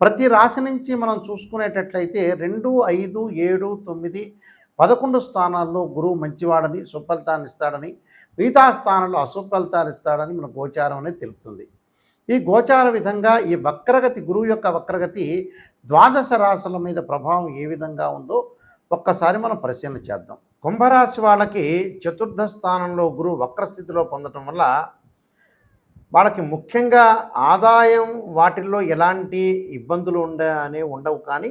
ప్రతి రాశి నుంచి మనం చూసుకునేటట్లయితే రెండు ఐదు ఏడు తొమ్మిది పదకొండు స్థానాల్లో గురువు మంచివాడని సుఫలితాన్ని ఇస్తాడని మిగతా స్థానంలో అసుఫలితాలు ఇస్తాడని మన గోచారం అనేది తెలుపుతుంది. ఈ గోచార విధంగా ఈ వక్రగతి గురువు యొక్క వక్రగతి ద్వాదశ రాశుల మీద ప్రభావం ఏ విధంగా ఉందో ఒక్కసారి మనం పరిశీలన చేద్దాం. కుంభరాశి వాళ్ళకి చతుర్థ స్థానంలో గురువు వక్రస్థితిలో పొందటం వల్ల వాళ్ళకి ముఖ్యంగా ఆదాయం వాటిల్లో ఎలాంటి ఇబ్బందులు ఉండ అనే ఉండవు కానీ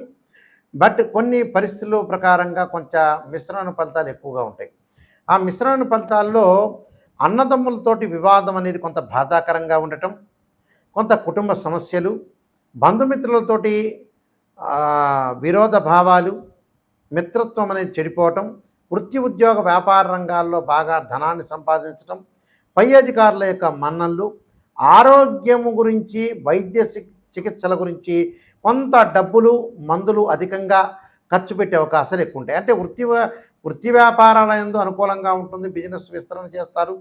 బట్ కొన్ని పరిస్థితుల ప్రకారంగా కొంచెం మిశ్రమ ఫలితాలు ఎక్కువగా ఉంటాయి. ఆ మిశ్రమ ఫలితాల్లో అన్నదమ్ములతోటి వివాదం అనేది కొంత బాధాకరంగా ఉండటం కొంత కుటుంబ సమస్యలు బంధుమిత్రులతోటి విరోధ భావాలు మిత్రత్వం అనేది చెడిపోవటం వృత్తి ఉద్యోగ వ్యాపార రంగాల్లో బాగా ధనాన్ని సంపాదించడం పై అధికారుల యొక్క మన్నన్లు ఆరోగ్యము గురించి వైద్య చికిత్సల గురించి కొంత డబ్బులు మందులు అధికంగా ఖర్చు పెట్టే అవకాశాలు ఎక్కువ ఉంటాయి అంటే వృత్తి వృత్తి వ్యాపారాల ఎందు అనుకూలంగా ఉంటుంది బిజినెస్ విస్తరణ చేస్తారు.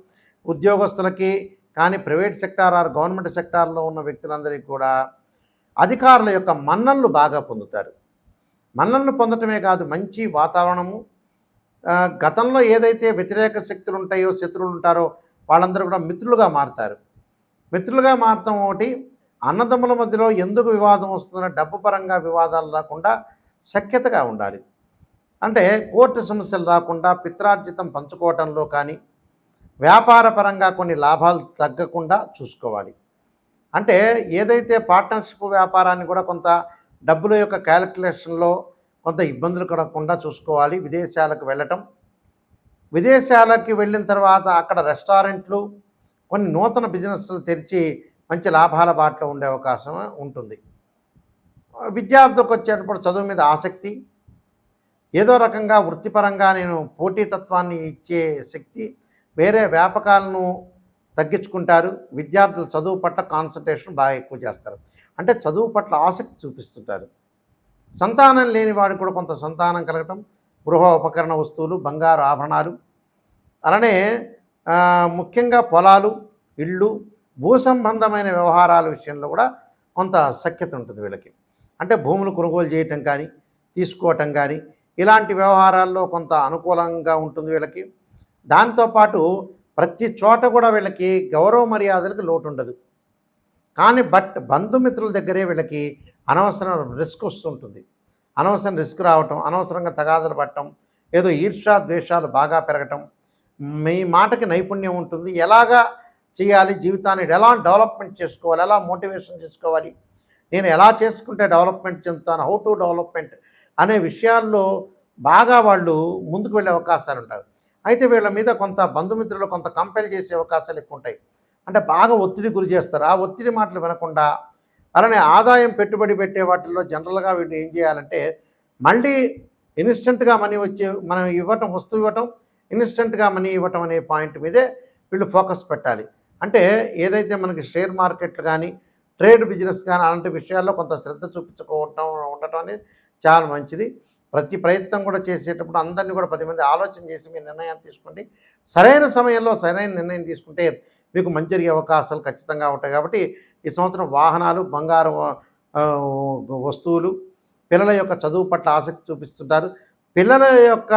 ఉద్యోగస్తులకి కానీ ప్రైవేట్ సెక్టార్ ఆర్ గవర్నమెంట్ సెక్టార్లో ఉన్న వ్యక్తులందరికీ కూడా అధికారుల యొక్క మన్ననలు బాగా పొందుతారు. మన్ననలు పొందటమే కాదు మంచి వాతావరణము గతంలో ఏదైతే వ్యతిరేక శక్తులు ఉంటాయో శత్రువులు ఉంటారో వాళ్ళందరూ కూడా మిత్రులుగా మారుతారు. మిత్రులుగా మారటం ఒకటి అన్నదమ్ముల మధ్యలో ఎందుకు వివాదం వస్తుందో డబ్బు పరంగా వివాదాలు రాకుండా సఖ్యతగా ఉండాలి. అంటే కోర్టు సమస్యలు రాకుండా పిత్రార్జితం పంచుకోవటంలో కానీ వ్యాపార పరంగా కొన్ని లాభాలు తగ్గకుండా చూసుకోవాలి. అంటే ఏదైతే పార్ట్నర్షిప్ వ్యాపారాన్ని కూడా కొంత డబ్బుల యొక్క క్యాలిక్యులేషన్లో కొంత ఇబ్బందులు కడగకుండా చూసుకోవాలి విదేశాలకు వెళ్ళటం. విదేశాలకి వెళ్ళిన తర్వాత అక్కడ రెస్టారెంట్లు కొన్ని నూతన బిజినెస్లు తెరిచి మంచి లాభాల బాటలో ఉండే అవకాశం ఉంటుంది. విద్యార్థులకు వచ్చేటప్పుడు చదువు మీద ఆసక్తి ఏదో రకంగా వృత్తిపరంగా నేను పోటీతత్వాన్ని ఇచ్చే శక్తి వేరే వ్యాపకాలను తగ్గించుకుంటారు. విద్యార్థులు చదువు పట్ల కాన్సన్ట్రేషన్ బాగా ఎక్కువ చేస్తారు. అంటే చదువు పట్ల ఆసక్తి చూపిస్తుంటారు. సంతానం లేని వాడికి కూడా కొంత సంతానం కలగటం గృహ ఉపకరణ వస్తువులు బంగారు ఆభరణాలు. అలానే ముఖ్యంగా పొలాలు ఇళ్ళు భూ సంబంధమైన వ్యవహారాల విషయంలో కూడా కొంత సఖ్యత ఉంటుంది వీళ్ళకి. అంటే భూములు కొనుగోలు చేయటం కానీ తీసుకోవటం కానీ ఇలాంటి వ్యవహారాల్లో కొంత అనుకూలంగా ఉంటుంది వీళ్ళకి. దాంతోపాటు ప్రతి చోట కూడా వీళ్ళకి గౌరవ మర్యాదలకు లోటు ఉండదు. కానీ బట్ బంధుమిత్రుల దగ్గరే వీళ్ళకి అనవసరం రిస్క్ వస్తుంటుంది. అనవసరం రిస్క్ రావటం అనవసరంగా తగాదలు పట్టడం ఏదో ఈర్షా ద్వేషాలు బాగా పెరగటం మీ మాటకి నైపుణ్యం ఉంటుంది. ఎలాగా చేయాలి? జీవితాన్ని ఎలా డెవలప్మెంట్ చేసుకోవాలి? ఎలా మోటివేషన్ చేసుకోవాలి? నేను ఎలా చేసుకుంటే డెవలప్మెంట్ చెందుతాను? హౌ టు డెవలప్మెంట్ అనే విషయాల్లో బాగా వాళ్ళు ముందుకు వెళ్ళే అవకాశాలు ఉంటాయి. అయితే వీళ్ళ మీద కొంత బంధుమిత్రులు కొంత కంపెల్ చేసే అవకాశాలు ఎక్కువ ఉంటాయి. అంటే బాగా ఒత్తిడి గురి చేస్తారు. ఆ ఒత్తిడి మాటలు వినకుండా అలానే ఆదాయం పెట్టుబడి పెట్టే వాటిల్లో జనరల్గా వీళ్ళు ఏం చేయాలంటే మళ్ళీ ఇన్స్టెంట్గా మనీ వచ్చే మనం ఇవ్వటం వస్తువు ఇవ్వటం ఇన్స్టెంట్గా మనీ ఇవ్వటం అనే పాయింట్ మీదే వీళ్ళు ఫోకస్ పెట్టాలి. అంటే ఏదైతే మనకి షేర్ మార్కెట్లు కానీ ట్రేడ్ బిజినెస్ కానీ అలాంటి విషయాల్లో కొంత శ్రద్ధ చూపించుకోవటం ఉండటం అనేది చాలా మంచిది. ప్రతి ప్రయత్నం కూడా చేసేటప్పుడు అందరినీ కూడా పది మంది ఆలోచన చేసి మీ నిర్ణయాన్ని తీసుకోండి. సరైన సమయంలో సరైన నిర్ణయం తీసుకుంటే మీకు మంచి జరిగే అవకాశాలు ఖచ్చితంగా ఉంటాయి కాబట్టి ఈ సంవత్సరం వాహనాలు బంగారు వస్తువులు పిల్లల యొక్క చదువు పట్ల ఆసక్తి చూపిస్తుంటారు. పిల్లల యొక్క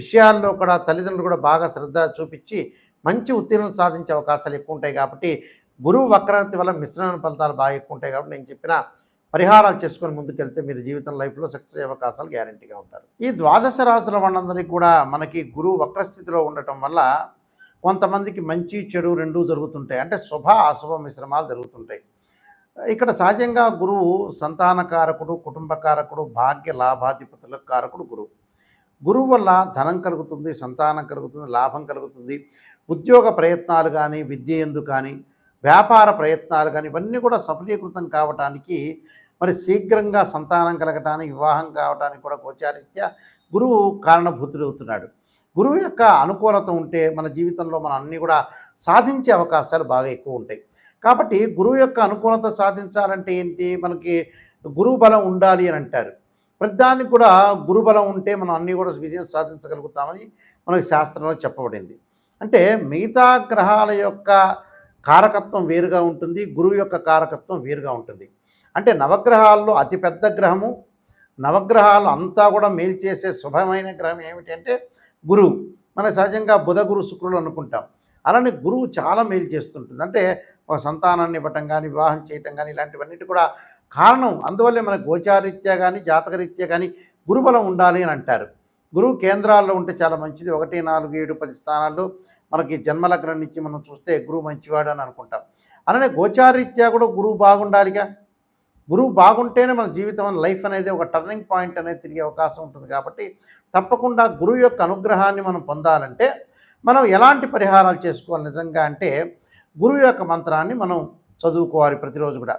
విషయాల్లో కూడా తల్లిదండ్రులు కూడా బాగా శ్రద్ధ చూపించి మంచి ఉత్తీర్ణత సాధించే అవకాశాలు ఎక్కువ ఉంటాయి కాబట్టి గురువు వక్రాంతి వల్ల మిశ్రమ ఫలితాలు బాగా ఎక్కువ ఉంటాయి కాబట్టి నేను చెప్పిన పరిహారాలు చేసుకొని ముందుకెళ్తే మీరు జీవితం లైఫ్లో సక్సెస్ అయ్యే అవకాశాలు గ్యారంటీగా ఉంటారు. ఈ ద్వాదశ రాశుల వాళ్ళందరికీ కూడా మనకి గురువు వక్రస్థితిలో ఉండటం వల్ల కొంతమందికి మంచి చెడు రెండూ జరుగుతుంటాయి. అంటే శుభ అశుభ మిశ్రమాలు జరుగుతుంటాయి. ఇక్కడ సహజంగా గురువు సంతానకారకుడు కుటుంబకారకుడు భాగ్య లాభాధిపతుల కారకుడు గురువు. గురువు వల్ల ధనం కలుగుతుంది సంతానం కలుగుతుంది లాభం కలుగుతుంది. ఉద్యోగ ప్రయత్నాలు కానీ విద్య ఎందు కానీ వ్యాపార ప్రయత్నాలు కానీ ఇవన్నీ కూడా సఫలీకృతం కావటానికి మరి శీఘ్రంగా సంతానం కలగటానికి వివాహం కావటానికి కూడా గోచారీత్యా గురువు కారణభూతుడు అవుతున్నాడు. గురువు యొక్క అనుకూలత ఉంటే మన జీవితంలో మనం అన్నీ కూడా సాధించే అవకాశాలు బాగా ఎక్కువ ఉంటాయి. కాబట్టి గురువు యొక్క అనుకూలత సాధించాలంటే ఏంటి? మనకి గురువు బలం ఉండాలి అని అంటారు. ప్రతిదానికి కూడా గురుబలం ఉంటే మనం అన్నీ కూడా విజయం సాధించగలుగుతామని మనకు శాస్త్రంలో చెప్పబడింది. అంటే మిగతా గ్రహాల యొక్క కారకత్వం వేరుగా ఉంటుంది గురువు యొక్క కారకత్వం వేరుగా ఉంటుంది. అంటే నవగ్రహాల్లో అతిపెద్ద గ్రహము నవగ్రహాలు అంతా కూడా మేలు చేసే శుభమైన గ్రహం ఏమిటంటే గురువు. మనం సహజంగా బుధ గురు శుక్రులు అనుకుంటాం. అలానే గురువు చాలా మేలు చేస్తుంటుంది. అంటే ఒక సంతానాన్ని ఇవ్వటం కానీ వివాహం చేయటం కానీ ఇలాంటివన్నిటి కూడా కారణం. అందువల్లే మన గోచారీత్యా కానీ జాతకరీత్యా కానీ గురుబలం ఉండాలి అని అంటారు. గురువు కేంద్రాల్లో ఉంటే చాలా మంచిది. ఒకటి నాలుగు ఏడు పది స్థానాల్లో మనకి జన్మలగ్నం నుంచి మనం చూస్తే గురువు మంచివాడు అని అనుకుంటాం. అలానే గోచారీత్యా కూడా గురువు బాగుండాలిగా. గురువు బాగుంటేనే మన జీవితం లైఫ్ అనేది ఒక టర్నింగ్ పాయింట్ అనేది తిరిగే అవకాశం ఉంటుంది కాబట్టి తప్పకుండా గురువు యొక్క అనుగ్రహాన్ని మనం పొందాలంటే మనం ఎలాంటి పరిహారాలు చేసుకోవాలి నిజంగా అంటే గురువు యొక్క మంత్రాన్ని మనం చదువుకోవాలి ప్రతిరోజు కూడా.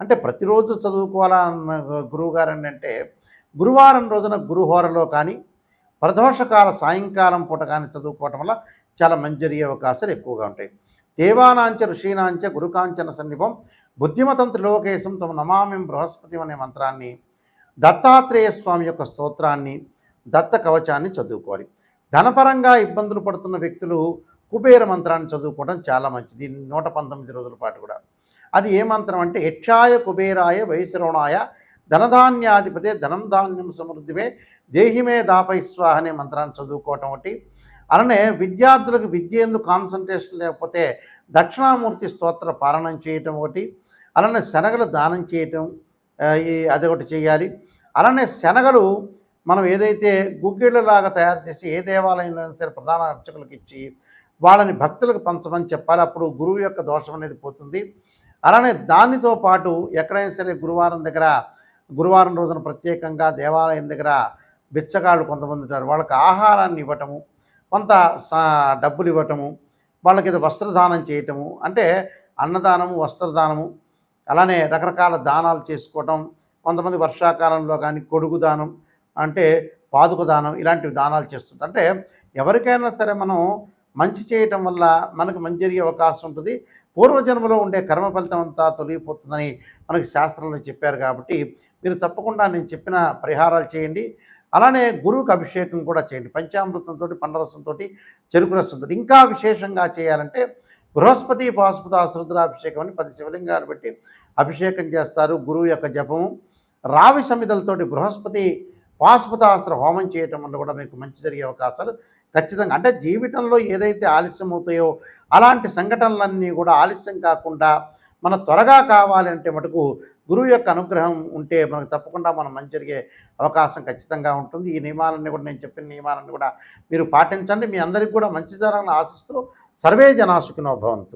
అంటే ప్రతిరోజు చదువుకోవాలన్న గురువు గారు అంటే గురువారం రోజున గురుహోరలో కానీ ప్రదోషకాల సాయంకాలం పూట కానీ చదువుకోవటం వల్ల చాలా మంచి జరిగే అవకాశాలు ఎక్కువగా ఉంటాయి. దేవానాంచ ఋషీనాంచ గురుకాంచన సన్నిభం బుద్ధిమతం త్రిలోకేశం తమ నమామిం బృహస్పతి అనే మంత్రాన్ని దత్తాత్రేయ స్వామి యొక్క స్తోత్రాన్ని దత్త కవచాన్ని చదువుకోవాలి. ధనపరంగా ఇబ్బందులు పడుతున్న వ్యక్తులు కుబేర మంత్రాన్ని చదువుకోవడం చాలా మంచిది. నూట పంతొమ్మిది రోజుల పాటు కూడా. అది ఏ మంత్రం అంటే యక్షాయ కుబేరాయ వైశ్రవణాయ ధనధాన్యాధిపతే ధనం ధాన్యం సమృద్ధిమే దేహిమే దాపై స్వాహ అనే మంత్రాన్ని చదువుకోవటం ఒకటి. అలానే విద్యార్థులకు విద్య ఎందుకు కాన్సన్ట్రేషన్ లేకపోతే దక్షిణామూర్తి స్తోత్ర పారణం చేయటం ఒకటి. అలానే శనగలు దానం చేయటం అదొకటి చేయాలి. అలానే శనగలు మనం ఏదైతే గుగ్గిళ్ళలాగా తయారు చేసి ఏ దేవాలయంలో అయినా సరే ప్రధాన అర్చకులకు ఇచ్చి వాళ్ళని భక్తులకు పంచమని చెప్పాలి. అప్పుడు గురువు యొక్క దోషం అనేది పోతుంది. అలానే దానితో పాటు ఎక్కడైనా సరే గురువారం దగ్గర గురువారం రోజున ప్రత్యేకంగా దేవాలయం దగ్గర బిచ్చగాళ్ళు కొంతమంది ఉంటారు. వాళ్ళకి ఆహారాన్ని ఇవ్వటము కొంత సా- డబ్బులు ఇవ్వటము వాళ్ళకి వస్త్రదానం చేయటము అంటే అన్నదానము వస్త్రదానము అలానే రకరకాల దానాలు చేసుకోవటం కొంతమంది వర్షాకాలంలో కానీ కొడుగు దానం అంటే పాదుక దానం ఇలాంటివి దానాలు చేస్తుంది అంటే ఎవరికైనా సరే మనం మంచి చేయటం వల్ల మనకు మంచి జరిగే అవకాశం ఉంటుంది. పూర్వజన్మలో ఉండే కర్మ ఫలితం అంతా తొలగిపోతుందని మనకి శాస్త్రంలో చెప్పారు కాబట్టి మీరు తప్పకుండా నేను చెప్పిన పరిహారాలు చేయండి. అలానే గురువుకి అభిషేకం కూడా చేయండి. పంచామృతంతో పండరసంతో చెరుకు రసంతో ఇంకా విశేషంగా చేయాలంటే బృహస్పతి పాశుపత రుద్రాభిషేకం అని పది శివలింగాలు పెట్టి అభిషేకం చేస్తారు గురువు యొక్క జపము. రావి సమితలతోటి బృహస్పతి పాశుపతాస్త్ర హోమం చేయటం వల్ల కూడా మీకు మంచి జరిగే అవకాశాలు ఖచ్చితంగా. అంటే జీవితంలో ఏదైతే ఆలస్యం అవుతాయో అలాంటి సంఘటనలన్నీ కూడా ఆలస్యం కాకుండా మన త్వరగా కావాలంటే మటుకు గురువు యొక్క అనుగ్రహం ఉంటే మనకు తప్పకుండా మనం మంచి జరిగే అవకాశం ఖచ్చితంగా ఉంటుంది. ఈ నియమాలన్నీ కూడా నేను చెప్పిన నియమాలన్నీ కూడా మీరు పాటించండి. మీ అందరికీ కూడా మంచి జరగాలని ఆశిస్తూ సర్వే జనాసుకునో భవంతు.